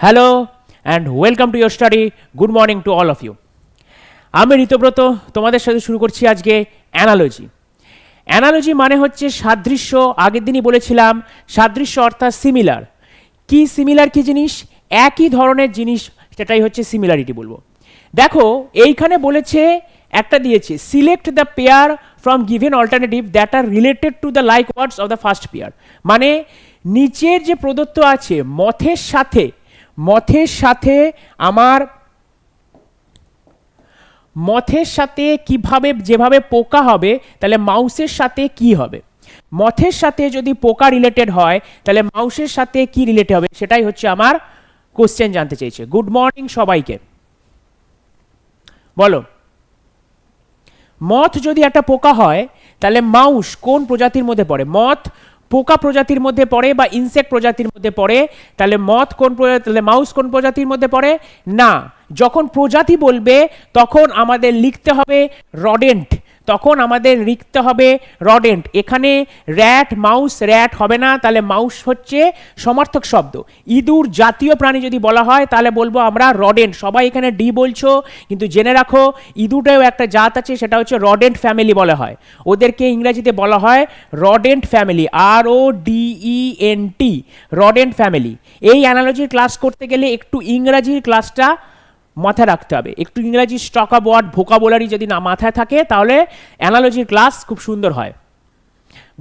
Hello and welcome to your study good morning to all of you আমি ঋতব্রত, তোমাদের সাথে শুরু করছি আজকে অ্যানালজি। অ্যানালজি মানে হচ্ছে সাদৃশ্য, আগের দিনই বলেছিলাম, সাদৃশ্য অর্থাৎ সিমিলার কি সিমিলার কি জিনিস? একই ধরনের জিনিস, সেটাই হচ্ছে সিমিলারিটি বলব। দেখো, এইখানে বলেছে, একটা দিয়েছে select the pair from given alternative that are related to the like words of the first pair মানে নিচের যে প্রদত্ত আছে, মথের সাথে মথের সাথে আমার, মথের সাথে কীভাবে, যেভাবে পোকা হবে, তাহলে মাউসের সাথে কি হবে? মথের সাথে যদি পোকা রিলেটেড হয়, তাহলে মাউসের সাথে কি রিলেটেড হবে? সেটাই হচ্ছে আমার কোশ্চেন জানতে চাইছে গুড মর্নিং সবাইকে। বলো। মথ যদি একটা পোকা হয়, তাহলে মাউস কোন প্রজাতির মধ্যে পড়ে? মথ পোকা প্রজাতির মধ্যে পড়ে বা ইনসেক্ট প্রজাতির মধ্যে পড়ে, তাহলে মথ কোন তাহলে মাউস কোন প্রজাতির মধ্যে পড়ে? না। যখন প্রজাতি বলবে, তখন আমাদের লিখতে হবে রডেন্ট তখন আমাদের লিখতে হবে রডেন্ট এখানে র্যাট মাউস র্যাট হবে না, তাহলে মাউস হচ্ছে সমার্থক শব্দ। ইঁদুর জাতীয় প্রাণী যদি বলা হয়, তাহলে বলব আমরা রডেন্ট সবাই এখানে ডি বলছো, কিন্তু জেনে রাখো, ইঁদুরটাও একটা জাত আছে, সেটা হচ্ছে রডেন্ট ফ্যামিলি বলা হয়। ওদেরকে ইংরেজিতে বলা হয় rodent family R O D E N T rodent family এই অ্যানালজির ক্লাস করতে গেলে একটু ইংরাজির ক্লাসটা মাথায় রাখতে হবে। একটু ইংরাজি স্টক অফ ওয়ার্ড ভোকাবুলারি যদি না মাথায় থাকে, তাহলে অ্যানালজির ক্লাস খুব সুন্দর হয়।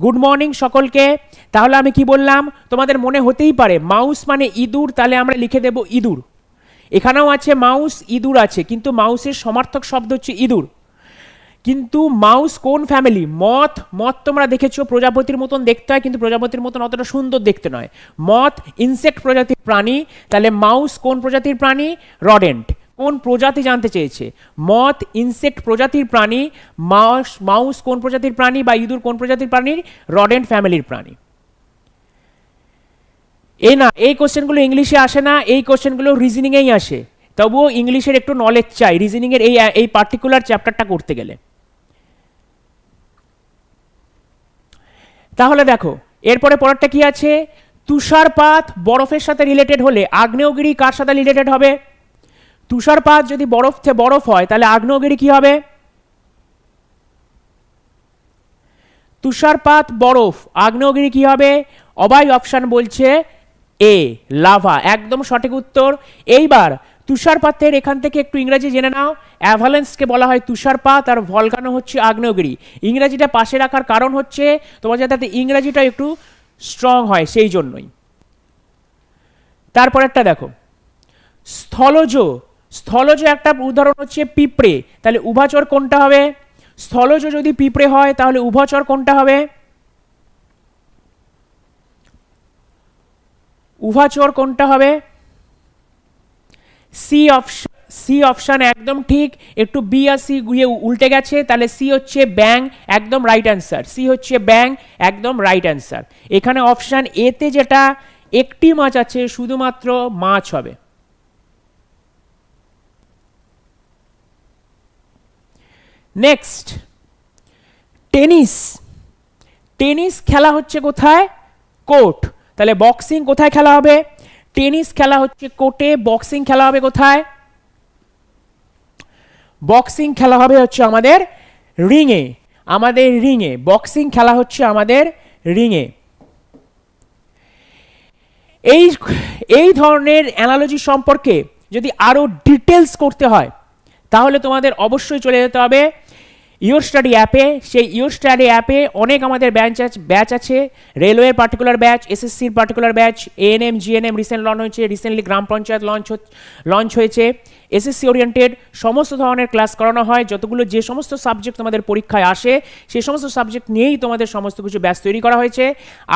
গুড মর্নিং সকলকে। তাহলে আমি কি বললাম? তোমাদের মনে হতেই পারে মাউস মানে ইঁদুর, তাহলে আমরা লিখে দেব ইঁদুর। এখানেও আছে মাউস ইঁদুর আছে, কিন্তু মাউসের সমার্থক শব্দ হচ্ছে ইঁদুর। কিন্তু মাউস কোন ফ্যামিলি মথ মথ তোমরা দেখেছ, প্রজাপতির মতন দেখতে হয়, কিন্তু প্রজাপতির মতন অতটা সুন্দর দেখতে নয়। মথ ইনসেক্ট প্রজাতির প্রাণী, তাহলে মাউস কোন প্রজাতির প্রাণী? রডেন্ট কোন প্রজাতি জানতে চেয়েছে? মথ, ইনসেক্ট প্রজাতির প্রাণী, মাউস মাউস কোন প্রজাতির প্রাণী বা ইঁদুর কোন প্রজাতির প্রাণীর রডেন্ট ফ্যামিলির প্রাণী। এ না, এই কোশ্চেনগুলো ইংলিশে আসে না, এই কোশ্চেনগুলো রিজনিংয়েই আসে। তবুও ইংলিশের একটু নলেজ চাই, রিজনিংয়ের এই এই পার্টিকুলার চ্যাপ্টারটা করতে গেলে। তাহলে দেখো, এরপরে পরেরটা কি আছে? তুষারপাত বরফের সাথে রিলেটেড হলে আগ্নেয়গিরি কার সাথে রিলেটেড হবে? তুষারপাত যদি বরফ থেকে বরফ হয়, তাহলে আগ্নেয়গিরি কি হবে? তুষারপাত বরফ, আগ্নেয়গিরি কি হবে? অবাই অপশান বলছে এ, লাভা। একদম সঠিক উত্তর। এইবার তুষারপাতের এখান থেকে একটু ইংরাজি জেনে নাও। অ্যাভালেন্সকে বলা হয় তুষারপাত আর ভলকানো হচ্ছে আগ্নেয়গিরি। ইংরাজিটা পাশে রাখার কারণ হচ্ছে তোমার যাতে ইংরাজিটা একটু স্ট্রং হয়, সেই জন্যই। তারপর একটা দেখো। স্থলজ স্থলজ একটা উদাহরণ হচ্ছে পিঁপড়ে, তাহলে উভাচর কোনটা হবে? স্থলজ যদি পিঁপড়ে হয়, তাহলে উভচর কোনটা হবে? উভাচর কোনটা হবে? সি অপশন সি অপশান একদম ঠিক, একটু বি আর সি গুয়ে উল্টে গেছে, তাহলে সি হচ্ছে ব্যাং একদম রাইট অ্যান্সার সি হচ্ছে ব্যাং একদম রাইট অ্যান্সার এখানে অপশান এতে যেটা, একটি মাছ আছে, শুধুমাত্র মাছ হবে। নেক্সট টেনিস টেনিস খেলা হচ্ছে কোথায়? কোর্ট তাহলে বক্সিং কোথায় খেলা হবে? টেনিস খেলা হচ্ছে কোর্টে বক্সিং খেলা হবে কোথায়? বক্সিং খেলা হবে হচ্ছে আমাদের রিংয়ে আমাদের রিংয়ে বক্সিং খেলা হচ্ছে আমাদের রিংয়ে এই এই ধরনের অ্যানালজি সম্পর্কে যদি আরও ডিটেলস করতে হয়, তাহলে তোমাদের অবশ্যই চলে যেতে হবে ইউর স্টাডি অ্যাপে সেই ইউর স্টাডি অ্যাপে অনেক আমাদের ব্যাচ আছে ব্যাচ আছে। রেলওয়ের পার্টিকুলার ব্যাচ এসএসসির particular batch ANM GNM recent launch হয়েছে রিসেন্টলি গ্রাম পঞ্চায়েত লঞ্চ লঞ্চ হয়েছে। এসএসসি ওরিয়েন্টেড সমস্ত ধরনের ক্লাস করানো হয়, যতগুলো যে সমস্ত সাবজেক্ট তোমাদের পরীক্ষায় আসে, সেই সমস্ত সাবজেক্ট নিয়েই তোমাদের সমস্ত কিছু ব্যাচ তৈরি করা হয়েছে।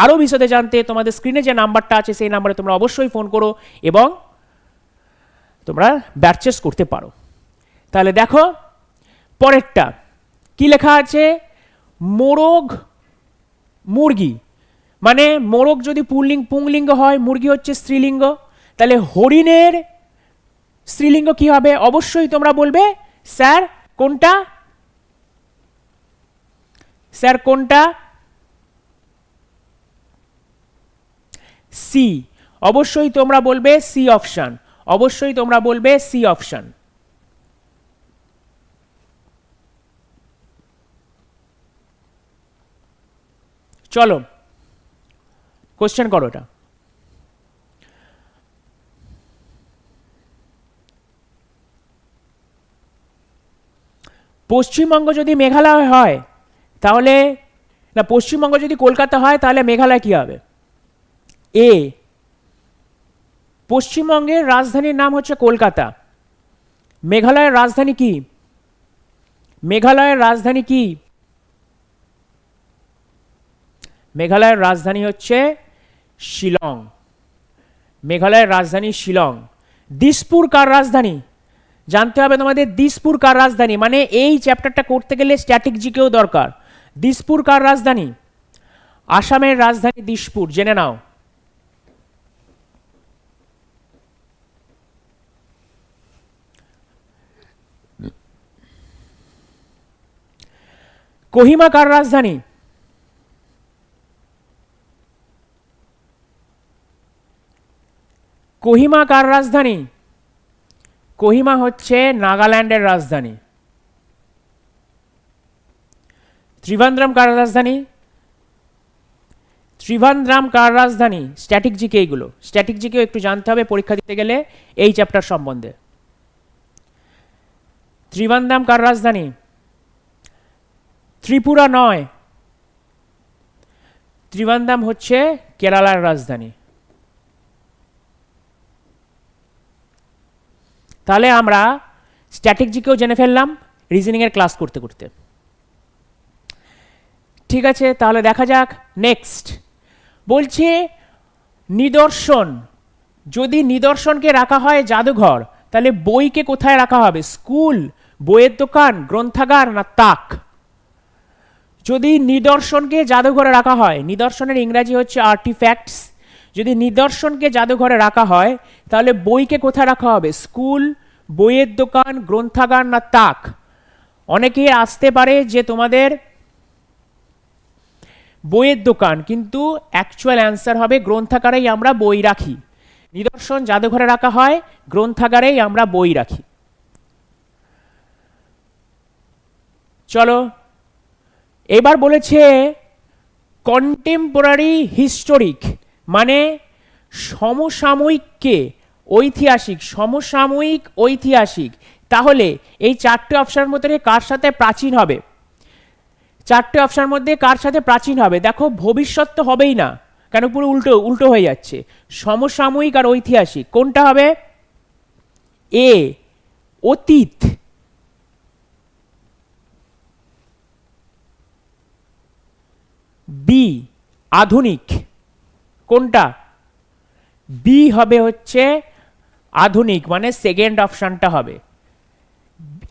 আরও বিশদে জানতে তোমাদের স্ক্রিনে যে নাম্বারটা আছে, সেই নাম্বারে তোমরা অবশ্যই ফোন করো এবং তোমরা ব্যাচেস করতে পারো। তাহলে দেখো, পরেরটা। কি লেখা আছে? মোরগ মুরগি। মানে মোরগ যদি পুল্লিঙ্গ পুংলিঙ্গ হয়, মুরগি হচ্ছে স্ত্রীলিঙ্গ। তাহলে হরিণের স্ত্রীলিঙ্গ কি হবে? অবশ্যই তোমরা বলবে, স্যার, কোনটা? স্যার, কোনটা? সি। অবশ্যই তোমরা বলবে সি অপশন। অবশ্যই তোমরা বলবে সি অপশন। চলো কোশ্চেন করো এটা। পশ্চিমবঙ্গ যদি মেঘালয় হয়, তাহলে, না, পশ্চিমবঙ্গ যদি কলকাতা হয়, তাহলে মেঘালয় কি হবে? এ পশ্চিমবঙ্গের রাজধানীর নাম হচ্ছে কলকাতা। মেঘালয়ের রাজধানী কি? মেঘালয়ের রাজধানী কি? মেঘালয়ের রাজধানী হচ্ছে শিলং। মেঘালয়ের রাজধানী শিলং। দিসপুর কার রাজধানী? জানতে হবে তোমাদের দিসপুর কার রাজধানী? মানে এই চ্যাপ্টারটা করতে গেলে স্ট্যাটিক জিকেও দরকার। দিসপুর কার রাজধানী? আসামের রাজধানী দিসপুর, জেনে নাও। কোহিমা কার রাজধানী? কোহিমা কার রাজধানী? কোহিমা হচ্ছে নাগাল্যান্ডের রাজধানী। ত্রিভান্দ্রাম কার রাজধানী? ত্রিভান্দ্রাম কার রাজধানী? স্ট্যাটিক জিকে এইগুলো। স্ট্যাটিক জিকেও একটু জানতে হবে পরীক্ষা দিতে গেলে এই চ্যাপ্টার সম্বন্ধে। ত্রিভান্দ্রাম কার রাজধানী? ত্রিপুরা নয়। ত্রিভান্দ্রাম হচ্ছে কেরালার রাজধানী। তাহলে আমরা স্ট্যাটিক জিকেও জেনে ফেললাম রিজনিংয়ের ক্লাস করতে করতে। ঠিক আছে, তাহলে দেখা যাক নেক্সট বলছে, নিদর্শন। যদি নিদর্শনকে রাখা হয় জাদুঘর, তাহলে বইকে কোথায় রাখা হবে? স্কুল, বইয়ের দোকান, গ্রন্থাগার না তাক? যদি নিদর্শনকে জাদুঘরে রাখা হয়, নিদর্শনের ইংরাজি হচ্ছে আর্টিফ্যাক্টস যদি নিদর্শনকে জাদুঘরে রাখা হয়, তাহলে বইকে কোথায় রাখা হবে? স্কুল, বইয়ের দোকান গ্রন্থাগার না তাক? অনেকে আসতে পারে যে তোমাদের বইয়ের দোকান, কিন্তু অ্যাকচুয়াল অ্যান্সার হবে গ্রন্থাগারেই আমরা বই রাখি। নিদর্শন জাদুঘরে রাখা হয়, গ্রন্থাগারেই আমরা বই রাখি। চলো, এবার বলেছে কন্টেম্পোরারি হিস্টোরিক মানে সমসাময়িককে ঐতিহাসিক, সমসাময়িক ঐতিহাসিক। তাহলে এই চারটে অপশনের মধ্যে কার সাথে প্রাচীন হবে? চারটে অপশার মধ্যে কার সাথে প্রাচীন হবে? দেখো, ভবিষ্যৎ তো হবেই না, কেন পুরো উল্টো উল্টো হয়ে যাচ্ছে। সমসাময়িক আর ঐতিহাসিক, কোনটা হবে? এ, অতীত। বি, আধুনিক। কোনটা? বি হবে হচ্ছে আধুনিক মানে সেকেন্ড অপশানটা হবে।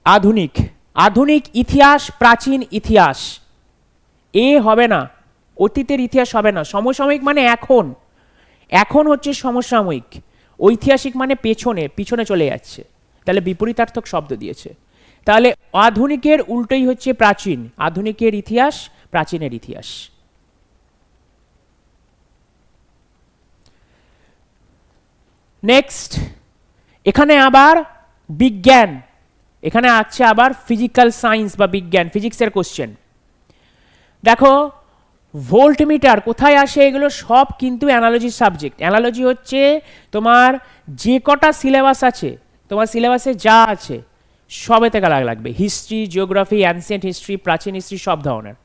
আধুনিক। আধুনিক ইতিহাস, প্রাচীন ইতিহাস। এ হবে না। অতীতের ইতিহাস হবে না। সমসাময়িক মানে এখন। এখন হচ্ছে সমসাময়িক। ঐতিহাসিক মানে পেছনে, পিছনে চলে যাচ্ছে। তাহলে বিপরীতার্থক শব্দ দিয়েছে। তাহলে আধুনিকের উল্টোই হচ্ছে প্রাচীন। আধুনিকের ইতিহাস, প্রাচীনের ইতিহাস। নেক্সট এখানে আবার বিজ্ঞান। এখানে আছে আবার ফিজিক্যাল সায়েন্স বা বিজ্ঞান ফিজিক্সের কোশ্চেন দেখো ভোল্টমিটার কোথায় আসে? এগুলো সব কিন্তু অ্যানালজি সাবজেক্ট অ্যানালজি হচ্ছে তোমার যে কটা সিলেবাস আছে, তোমার সিলেবাসে যা আছে, সবেতে কালা লাগবে। হিস্ট্রি জিওগ্রাফি অ্যানসিয়েন্ট হিস্ট্রি প্রাচীন হিস্ট্রি সব ধরনের।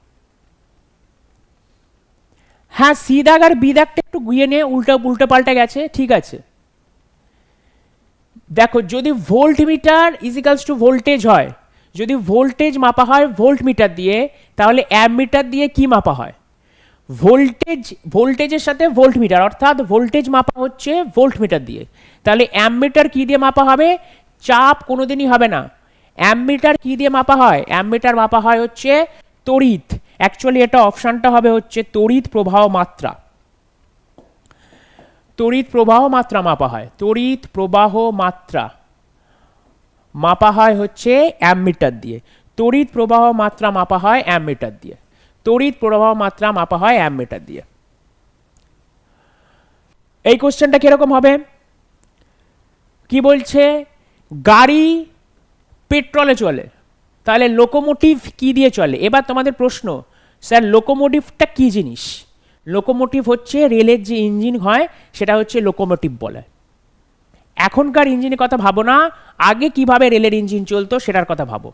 হ্যাঁ সি দাগ আর বি একটু গুইয়ে নিয়ে উল্টো উল্টো পাল্টে গেছে, ঠিক আছে। দেখো, যদি volt meter equals to voltage হয়, যদি ভোল্টেজ মাপা হয় ভোল্ট মিটার দিয়ে, তাহলে অ্যাম মিটার দিয়ে কি মাপা হয়? ভোল্টেজ ভোল্টেজের সাথে ভোল্ট মিটার অর্থাৎ ভোল্টেজ মাপা হচ্ছে ভোল্ট মিটার দিয়ে। তাহলে অ্যাম মিটার কী দিয়ে মাপা হবে? চাপ কোনোদিনই হবে না। অ্যাম মিটার কী দিয়ে মাপা হয়? অ্যাম মিটার মাপা হয় হচ্ছে, তড়িৎ। অ্যাকচুয়ালি এটা অপশানটা হবে হচ্ছে তড়িৎ প্রবাহ মাত্রা। তড়িৎ প্রবাহ মাত্রা মাপা হয়। তড়িৎ প্রবাহ মাত্রা মাপা হয় হচ্ছে অ্যামমিটার দিয়ে। তড়িৎ প্রবাহ মাত্রা মাপা হয় অ্যামমিটার দিয়ে। তড়িৎ প্রবাহ মাত্রা মাপা হয় অ্যামমিটার দিয়ে। এই কোশ্চেনটা কীরকম হবে? কি বলছে? গাড়ি পেট্রোলে চলে। তাহলে লোকোমোটিভ কি দিয়ে চলে? এবার তোমাদের প্রশ্ন, স্যার লোকোমোটিভটা কি জিনিস? লোকোমোটিভ হচ্ছে রেলের যে ইঞ্জিন হয়, সেটা হচ্ছে লোকোমোটিভ বলে। এখনকার ইঞ্জিনের কথা ভাবো না, আগে কীভাবে রেলের ইঞ্জিন চলতো সেটার কথা ভাবো।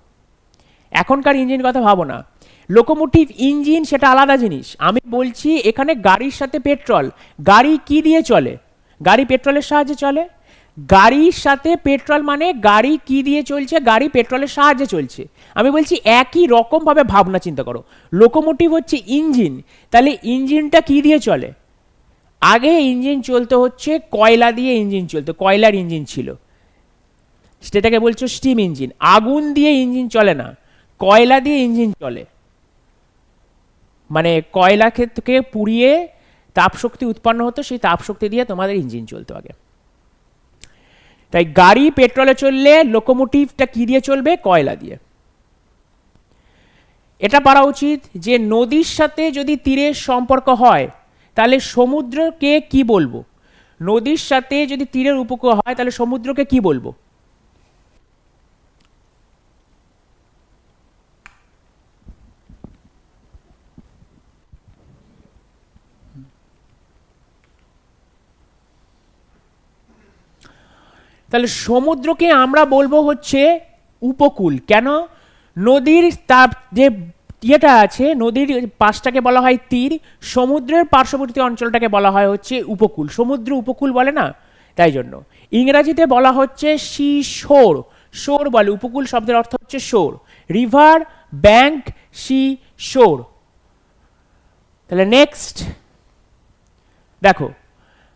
এখনকার ইঞ্জিনের কথা ভাবো না। লোকোমোটিভ ইঞ্জিন সেটা আলাদা জিনিস। আমি বলছি, এখানে গাড়ির সাথে পেট্রোল। গাড়ি কি দিয়ে চলে? গাড়ি পেট্রোলের সাহায্যে চলে? গাড়ির সাথে পেট্রোল মানে গাড়ি কি দিয়ে চলছে, গাড়ি পেট্রোলের সাহায্যে চলছে। আমি বলছি একই রকমভাবে ভাবনা চিন্তা করো। লোকোমোটিভ হচ্ছে ইঞ্জিন, তাহলে ইঞ্জিনটা কি দিয়ে চলে? আগে ইঞ্জিন চলতে হচ্ছে কয়লা দিয়ে ইঞ্জিন চলতো, কয়লার ইঞ্জিন ছিল। সেটাকে বলছো স্টিম ইঞ্জিন। আগুন দিয়ে ইঞ্জিন চলে না, কয়লা দিয়ে ইঞ্জিন চলে। মানে কয়লা থেকে পুড়িয়ে তাপশক্তি উৎপন্ন হতো, সেই তাপশক্তি দিয়ে তোমাদের ইঞ্জিন চলতো আগে। তাই গাড়ি, পেট্রোলে চললে লোকোমোটিভটা কি দিয়ে চলবে? কয়লা দিয়ে। এটা পারা উচিত যে নদীর সাথে যদি তীরের সম্পর্ক হয়, তাহলে সমুদ্রকে কি বলব? নদীর সাথে যদি তীরের উপকূল হয়, তাহলে সমুদ্রকে কি বলব? তাহলে সমুদ্রকে আমরা বলব হচ্ছে উপকূল। কেন? নদীর তার যে ইয়েটা আছে, নদীর পাশটাকে বলা হয় তীর, সমুদ্রের পার্শ্ববর্তী অঞ্চলটাকে বলা হয় হচ্ছে উপকূল। সমুদ্র উপকূল বলে না, তাই জন্য। ইংরাজিতে বলা হচ্ছে সি শোর শোর বলে, উপকূল শব্দের অর্থ হচ্ছে শোর রিভার ব্যাংক সি শোর তাহলে নেক্সট দেখো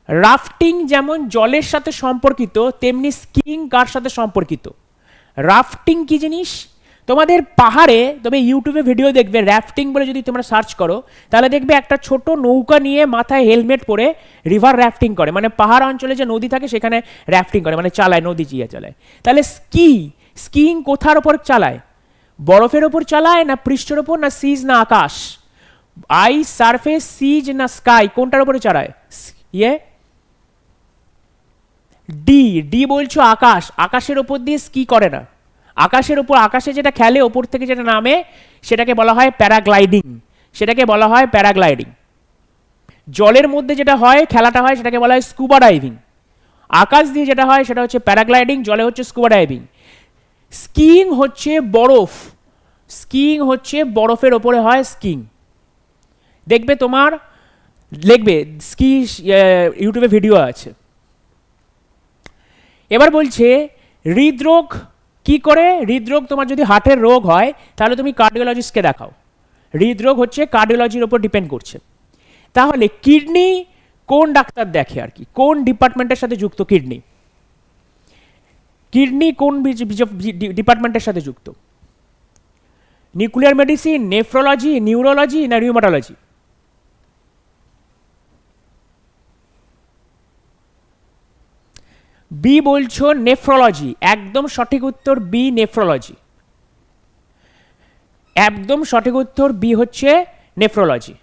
রাফটিং যেমন জলের সাথে সম্পর্কিত, তেমনি স্কিং কার সাথে সম্পর্কিত? রাফটিং কি জিনিস? তোমাদের পাহাড়ে তবে ইউটিউবে ভিডিও দেখবে র্যাফটিং বলে যদি তোমরা সার্চ করো, তাহলে দেখবে একটা ছোট নৌকা নিয়ে মাথায় হেলমেট পরে রিভার র্যাফটিং করে। মানে পাহাড় অঞ্চলে যে নদী থাকে, সেখানে র্যাফটিং করে মানে চালায়, নদী চিয়ে চালায়। তাহলে স্কি স্কিং কোথার ওপর চালায়? বরফের ওপর চালায় না পৃষ্ঠের ওপর না সিজ না আকাশ? আই সারফেস সিজ না স্কাই কোনটার ওপরে চালায়? ইয়ে? ডি ডি বলছো আকাশ। আকাশের ওপর দিয়ে স্কি করে না। আকাশের ওপর, আকাশে যেটা খেলে, ওপর থেকে যেটা নামে, সেটাকে বলা হয় প্যারাগ্লাইডিং। সেটাকে বলা হয় প্যারাগ্লাইডিং। জলের মধ্যে যেটা হয়, খেলাটা হয়, সেটাকে বলা হয় স্কুবা ডাইভিং। আকাশ দিয়ে যেটা হয়, সেটা হচ্ছে প্যারাগ্লাইডিং, জলে হচ্ছে স্কুবা ডাইভিং। স্কিইং হচ্ছে বরফ। স্কিইং হচ্ছে বরফের ওপরে হয় স্কিং দেখবে তোমার লিখবে স্কি ইউটিউবে ভিডিও আছে। এবার বলছে, হৃদরোগ কি করে? হৃদরোগ তোমার যদি হার্টের রোগ হয়, তাহলে তুমি কার্ডিওলজিস্টকে দেখাও। হৃদরোগ হচ্ছে কার্ডিওলজির ওপর ডিপেন্ড করছে। তাহলে কিডনি কোন ডাক্তার দেখে আর কি? কোন ডিপার্টমেন্টের সাথে যুক্ত কিডনি কিডনি কোন ডিপার্টমেন্টের সাথে যুক্ত? নিউক্লিয়ার মেডিসিন নেফ্রোলজি নিউরোলজি না রিউমাটোলজি বি বলছো নেফ্রোলজি একদম সঠিক উত্তর বি নেফ্রোলজি একদম সঠিক উত্তর বি হচ্ছে নেফ্রোলজি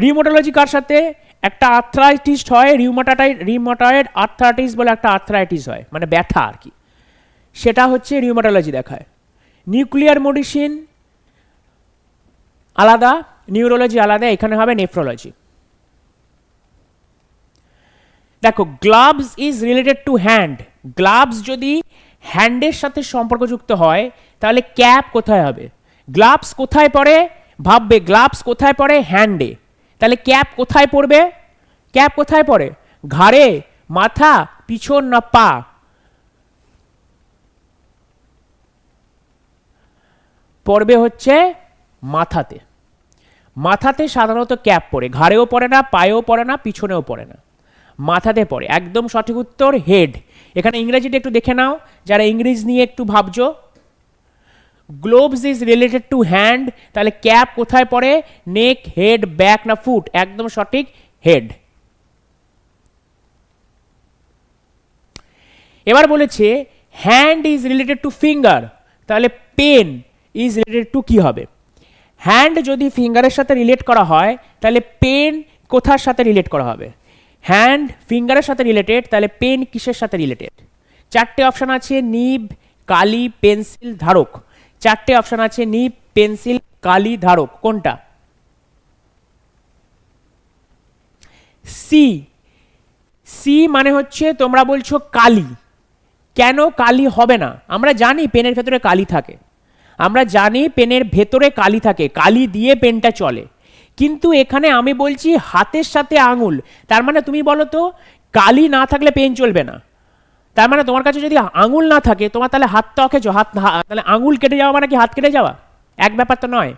রিউমাটোলজি কার সাথে? একটা আর্থ্রাইটিস হয় রিউমাটাটাইড রিউমাটয়েড আর্থ্রাইটিস বলে একটা আর্থ্রাইটিস হয় মানে ব্যথা আর কি। সেটা হচ্ছে রিউমাটোলজি দেখায়। নিউক্লিয়ার মেডিসিন আলাদা নিউরোলজি আলাদা, এখানে হবে নেফ্রোলজি দেখো gloves is related to hand gloves যদি হ্যান্ডের সাথে সম্পর্কযুক্ত হয়, তাহলে ক্যাপ কোথায় হবে? গ্লাভস কোথায় পড়ে? ভাববে গ্লাভস কোথায় পড়ে? হ্যান্ডে তাহলে ক্যাপ কোথায় পড়বে? ক্যাপ কোথায় পড়ে? ঘাড়ে, মাথা, পিছন না পা? পড়বে হচ্ছে মাথাতে। মাথাতে সাধারণত ক্যাপ পড়ে। ঘাড়েও পড়ে না, পায়েও পড়ে না, পিছনেও পড়ে না। মাথাতে পড়ে। একদম সঠিক উত্তর হেড এখানে ইংরেজিটা একটু দেখে নাও, যারা ইংরেজ নিয়ে একটু ভাবছ। Gloves is related to hand তাহলে ক্যাপ কোথায় পড়ে? নেক হেড ব্যাক না ফুট একদম সঠিক হেড এবার বলেছে hand is related to finger তাহলে পেন ইজ রিলেটেড টু কি হবে? হ্যান্ড যদি ফিঙ্গারের সাথে রিলেট করা হয়, তাহলে পেন কোথার সাথে রিলেট করা হবে? হ্যান্ড, ফিঙ্গারের সাথে রিলেটেড, তাহলে পেন কিসের সাথে রিলেটেড? চারটে অপশান আছে, নিব, কালি, পেন্সিল, ধারক। চারটে অপশান আছে, নিব, পেন্সিল, কালি, ধারক। কোনটা? সি। সি মানে হচ্ছে তোমরা বলছো কালি। কেন কালি হবে না? আমরা জানি পেনের ভেতরে কালি থাকে। আমরা জানি পেনের ভেতরে কালি থাকে। কালি দিয়ে পেনটা চলে। কিন্তু এখানে আমি বলছি হাতের সাথে আঙুল। তার মানে তুমি বলো তো কালি না থাকলে পেন চলবে না। তার মানে তোমার কাছে যদি আঙুল না থাকে, তোমার তাহলে হাত তো অকেছো হাত তাহলে আঙুল কেটে যাওয়া মানে কি হাত কেটে যাওয়া? এক ব্যাপার তো নয়।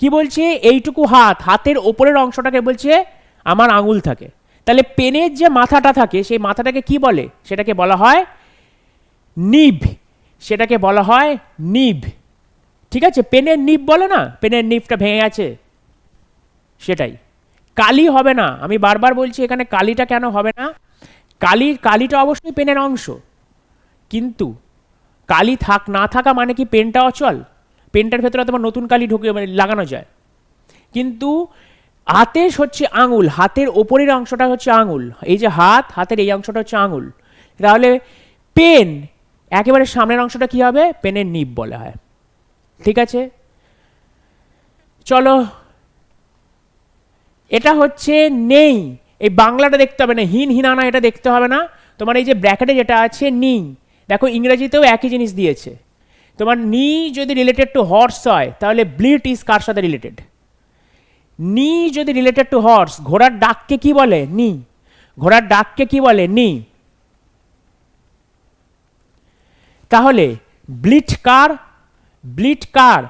কি বলছে? এইটুকু হাত, হাতের ওপরের অংশটাকে বলছে আমার আঙুল থাকে। তাহলে পেনের যে মাথাটা থাকে, সেই মাথাটাকে কি বলে? সেটাকে বলা হয় নিভ। সেটাকে বলা হয় নিভ। ঠিক আছে? পেনের নিভ বলে না? পেনের নিভটা ভেঙে গেছে। সেটাই। কালি হবে না। আমি বারবার বলছি এখানে কালিটা কেন হবে না? কালি, কালিটা অবশ্যই পেনের অংশ। কিন্তু কালি থাক, না থাকা মানে কি পেনটা অচল? পেনটার ভেতরে তোমার নতুন কালি ঢুকে মানে লাগানো যায়। কিন্তু হাতের হচ্ছে আঙুল, হাতের ওপরের অংশটা হচ্ছে আঙুল। এই যে হাত, হাতের এই অংশটা হচ্ছে আঙুল। তাহলে পেন, একেবারে সামনের অংশটা কি হবে? পেনের নিব বলা হয়। ঠিক আছে? চলো এটা হচ্ছে নেই। এই বাংলাটা দেখতে হবে না, হিন হিনানা এটা দেখতে হবে না। তোমার এই যে ব্র্যাকেটে যেটা আছে নি দেখো, ইংরেজিতেও একই জিনিস দিয়েছে। তোমার নি যদি রিলেটেড টু হর্স হয়, তাহলে ব্লিট ইজ কার সাথে রিলেটেড নি যদি রিলেটেড টু হর্স ঘোড়ার ডাককে কি বলে? নি। ঘোড়ার ডাককে কি বলে? নি। তাহলে ব্লিট কার? ব্লিট কার?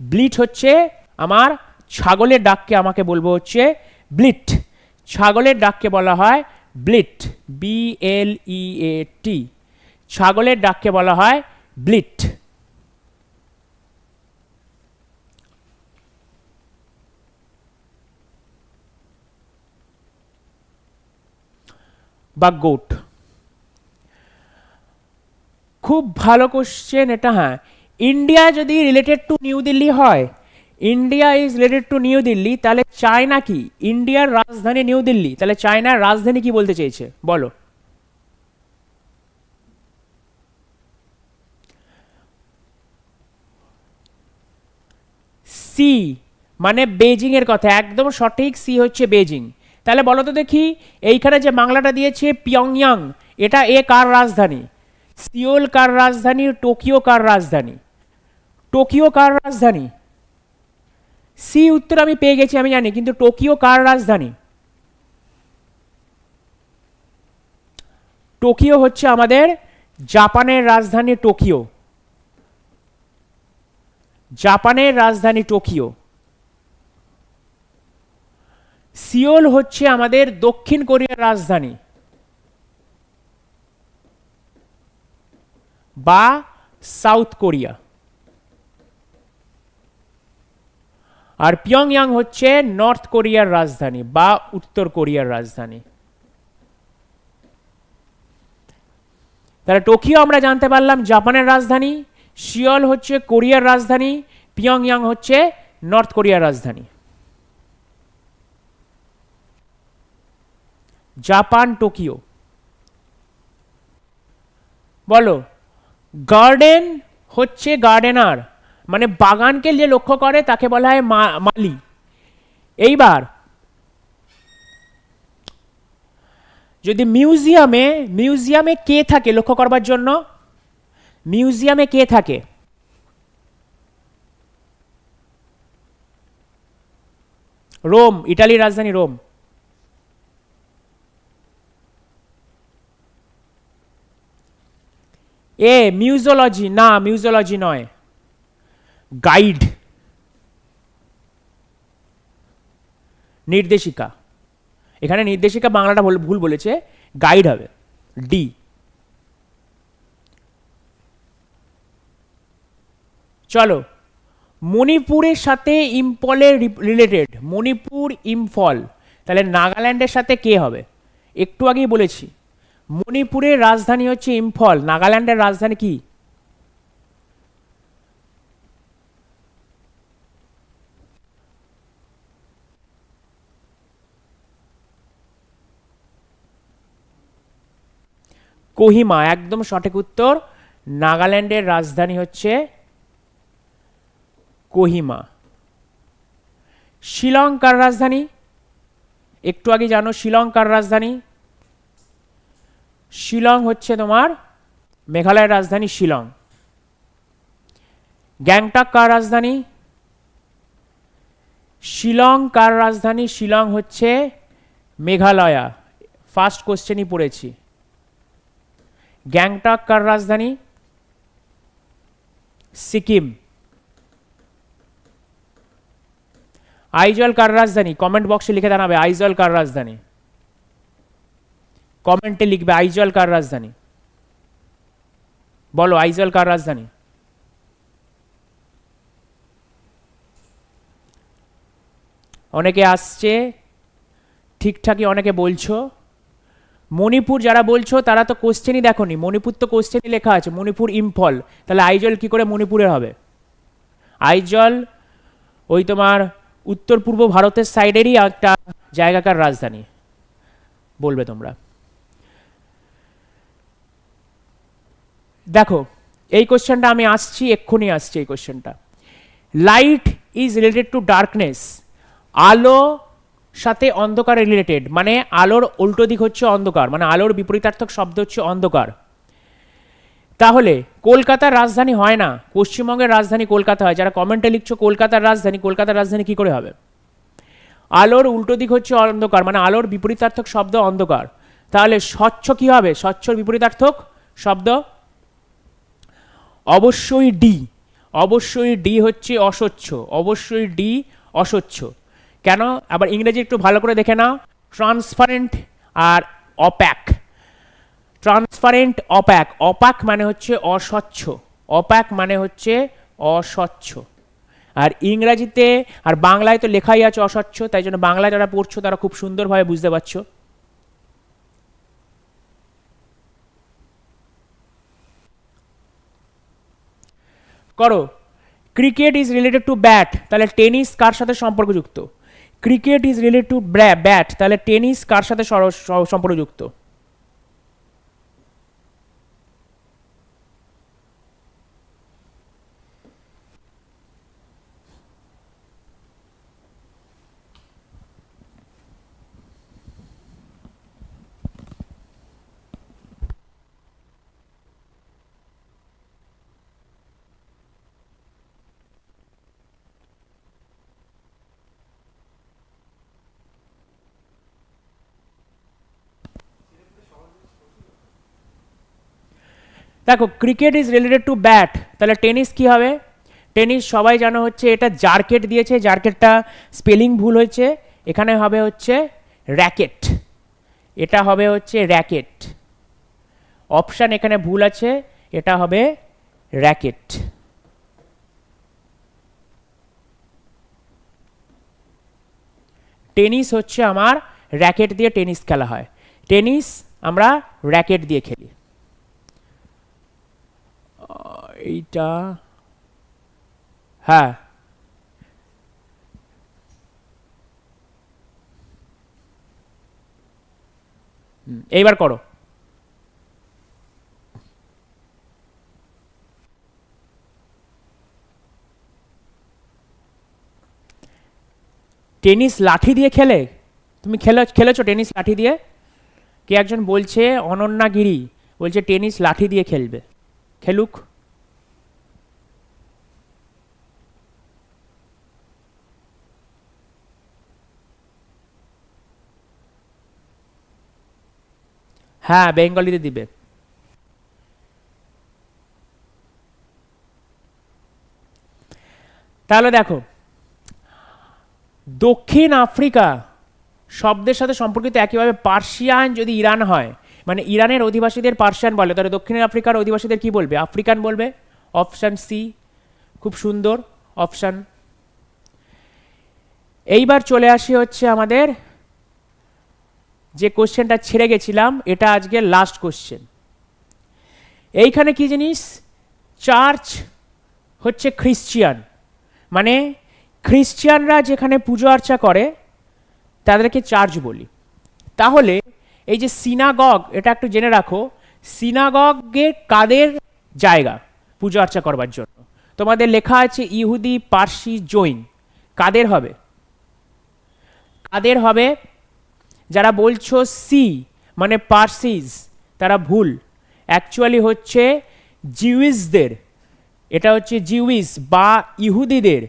ব্লিট হচ্ছে আমার ছাগলের ডাককে আমাকে বলব হচ্ছে ব্লিট। ছাগলের ডাককে বলা হয় ব্লিট বি এল ই এ টি ছাগলের ডাককে বলা হয় ব্লিট। বা গোট খুব ভালো কোশ্চেন এটা হ্যাঁ। ইন্ডিয়া যদি রিলেটেড টু নিউ দিল্লি হয় India is related to New Delhi তাহলে চায়না কি? ইন্ডিয়ার রাজধানী নিউ দিল্লি তাহলে চায়নার রাজধানী কি বলতে চেয়েছে বলো। সি মানে বেজিং এর কথা, একদম সঠিক সি হচ্ছে বেজিং তাহলে বলো তো দেখি, এইখানে যে বাংলাটা দিয়েছে পিয়ংয়াং এটা এ কার রাজধানী? সিওল কার রাজধানী টোকিও কার রাজধানী? টোকিও কার রাজধানী? সি উত্তর আমি পেয়ে গেছি, আমি জানি, কিন্তু টোকিও কার রাজধানী? টোকিও হচ্ছে আমাদের জাপানের রাজধানী টোকিও। জাপানের রাজধানী টোকিও। সিওল হচ্ছে আমাদের দক্ষিণ কোরিয়ার রাজধানী। বা সাউথ কোরিয়া। আর পিয়ংয়াং হচ্ছে নর্থ কোরিয়ার রাজধানী বা উত্তর কোরিয়ার রাজধানী। তাহলে টোকিও আমরা জানতে পারলাম জাপানের রাজধানী শিয়ল হচ্ছে কোরিয়ার রাজধানী পিয়ংয়াং হচ্ছে নর্থ কোরিয়ার রাজধানী। জাপান টোকিও বলো গার্ডেন হচ্ছে গার্ডেনার মানে বাগানকে যে লক্ষ্য করে তাকে বলা হয় মালি। এইবার, যদি মিউজিয়ামে মিউজিয়ামে কে থাকে লক্ষ্য করবার জন্য? মিউজিয়ামে কে থাকে? রোম, ইটালির রাজধানী রোম। এ, মিউজোলজি, না, মিউজোলজি নয়। গাইড নির্দেশিকা। এখানে নির্দেশিকা বাংলাটা ভুল- বলেছে গাইড হবে। ডি চলো, মণিপুরের সাথে ইম্ফলের রিলেটেড মণিপুর ইম্ফল। তাহলে নাগাল্যান্ডের সাথে কে হবে? একটু আগেই বলেছি। মণিপুরের রাজধানী হচ্ছে ইম্ফল, নাগাল্যান্ডের রাজধানী কি? কোহিমা, একদম সঠিক উত্তর। নাগাল্যান্ডের রাজধানী হচ্ছে কোহিমা। শ্রীলঙ্কার রাজধানী। একটু আগে জানো, শ্রীলঙ্কার রাজধানী। শিলং হচ্ছে তোমার মেঘালয়ের রাজধানী শিলং। গ্যাংটক কার রাজধানী? শিলং কার রাজধানী শিলং হচ্ছে মেঘালয়া। ফার্স্ট কোশ্চেনই পড়েছি। গ্যাংটক কার রাজধানী? সিকিম। আইজল কার রাজধানী? কমেন্ট বক্সে লিখে জানাবে আইজল কার রাজধানী। কমেন্টে লিখবে আইজল কার রাজধানী। বলো, আইজল কার রাজধানী? অনেকে আসছে, ঠিকঠাকই অনেকে বলছো। মণিপুর যারা বলছো, তারা তো কোশ্চেনই দেখোনি। মণিপুর তো কোশ্চেনই লেখা আছে, মণিপুর ইম্ফল। তাহলে আইজল কি করে মণিপুরের হবে? আইজল ওই তোমার উত্তর পূর্ব ভারতের সাইডেরই একটা জায়গাকার রাজধানী, বলবে তোমরা। দেখো, এই কোশ্চেনটা আমি আসছি, এক্ষুনি আসছি এই কোশ্চেনটা light is related to darkness আলো সাথে অন্ধকার রিলেটেড মানে আলোর উল্টো দিক হচ্ছে অন্ধকার মানে আলোর বিপরীতার্থক শব্দ হচ্ছে অন্ধকার। তাহলে কলকাতার রাজধানী হয় না, পশ্চিমবঙ্গের রাজধানী কলকাতা হয়, যারা কমেন্টে লিখছো কলকাতার রাজধানী কলকাতার রাজধানী কি করে হবে? আলোর উল্টো দিক হচ্ছে অন্ধকার মানে আলোর বিপরীতার্থক শব্দ অন্ধকার। তাহলে স্বচ্ছ কি হবে? স্বচ্ছর বিপরীতার্থক শব্দ? অবশ্যই ডি অবশ্যই ডি হচ্ছে অস্বচ্ছ, অবশ্যই ডি অস্বচ্ছ। কেন? আবার ইংরেজি একটু ভালো করে দেখে নাও। ট্রান্সপারেন্ট আর অপ্যাক ট্রান্সপারেন্ট অপ্যাক অপাক মানে হচ্ছে অস্বচ্ছ। অপ্যাক মানে হচ্ছে অস্বচ্ছ। আর ইংরাজিতে আর বাংলায় তো লেখাই আছে অস্বচ্ছ, তাই জন্য বাংলায় যারা পড়ছো তারা খুব সুন্দরভাবে বুঝতে পারছ। করো। Cricket is related to bat তাহলে টেনিস কার সাথে সম্পর্কযুক্ত? Cricket is related to bat তাহলে টেনিস কার সাথে সম্পর্কযুক্ত? দেখো cricket is related to bat তাহলে টেনিস কি হবে? টেনিস সবাই জানো হচ্ছে, এটা জার্কেট দিয়েছে জার্কেটটা স্পেলিং ভুল হয়েছে। এখানে হবে হচ্ছে র্যাকেট এটা হবে হচ্ছে র্যাকেট অপশান এখানে ভুল আছে, এটা হবে র্যাকেট টেনিস হচ্ছে আমার র্যাকেট দিয়ে টেনিস খেলা হয়। টেনিস আমরা র্যাকেট দিয়ে খেলি। এইটা হ্যাঁ। এইবার করো। টেনিস লাঠি দিয়ে খেলে? তুমি খেলে, খেলেছো টেনিস লাঠি দিয়ে? কে একজন বলছে অনন্যা গিরি বলছে টেনিস লাঠি দিয়ে খেলবে। খেলুক। হ্যাঁ বেঙ্গলিতে দিবে। তাহলে দেখো, দক্ষিণ আফ্রিকা শব্দের সাথে সম্পর্কিত একইভাবে পার্সিয়ান যদি ইরান হয় মানে ইরানের অধিবাসীদের পার্সিয়ান বলে, তাহলে দক্ষিণ আফ্রিকার অধিবাসীদের কি বলবে? আফ্রিকান বলবে? অপশান সি, খুব সুন্দর, অপশান। এইবার চলে আসি হচ্ছে আমাদের যে কোশ্চেনটা ছেড়ে গেছিলাম, এটা আজকে লাস্ট কোশ্চেন এইখানে কি জিনিস? চার্চ হচ্ছে খ্রিস্টিয়ান মানে খ্রিস্টিয়ানরা যেখানে পুজো আর্চা করে, তাদেরকে চার্চ বলি। তাহলে এই যে সিনাগগ এটা একটু জেনে রাখো সিনাগগে কাদের জায়গা পুজো অর্চা করবার জন্য? তোমাদের লেখা আছে ইহুদি, পার্সি, জৈন। কাদের হবে? কাদের হবে যারা বলছো সি মানে পার্সিস তারা ভুল। অ্যাকচুয়ালি হচ্ছে জিউইসদের। এটা হচ্ছে জিউইস বা ইহুদিদের।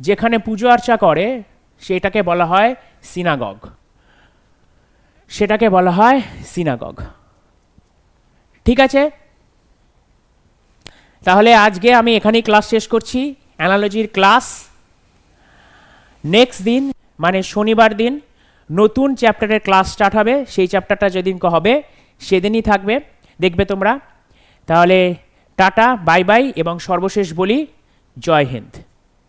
যেখানে পুজো অর্চা করে, সেটাকে বলা হয় সিনাগগ। সেটাকে বলা হয় সিনাগগ। ঠিক আছে? তাহলে আজকে আমি এখানেই ক্লাস শেষ করছি। অ্যানালজির ক্লাস। নেক্সট দিন মানে শনিবার দিন নতুন চ্যাপ্টারের ক্লাস স্টার্ট হবে, সেই চ্যাপ্টারটা যেদিনকে হবে, সেদিনই থাকবে। দেখবে তোমরা। তাহলে টাটা, বাই বাই, এবং সর্বশেষ বলি, জয় হিন্দ।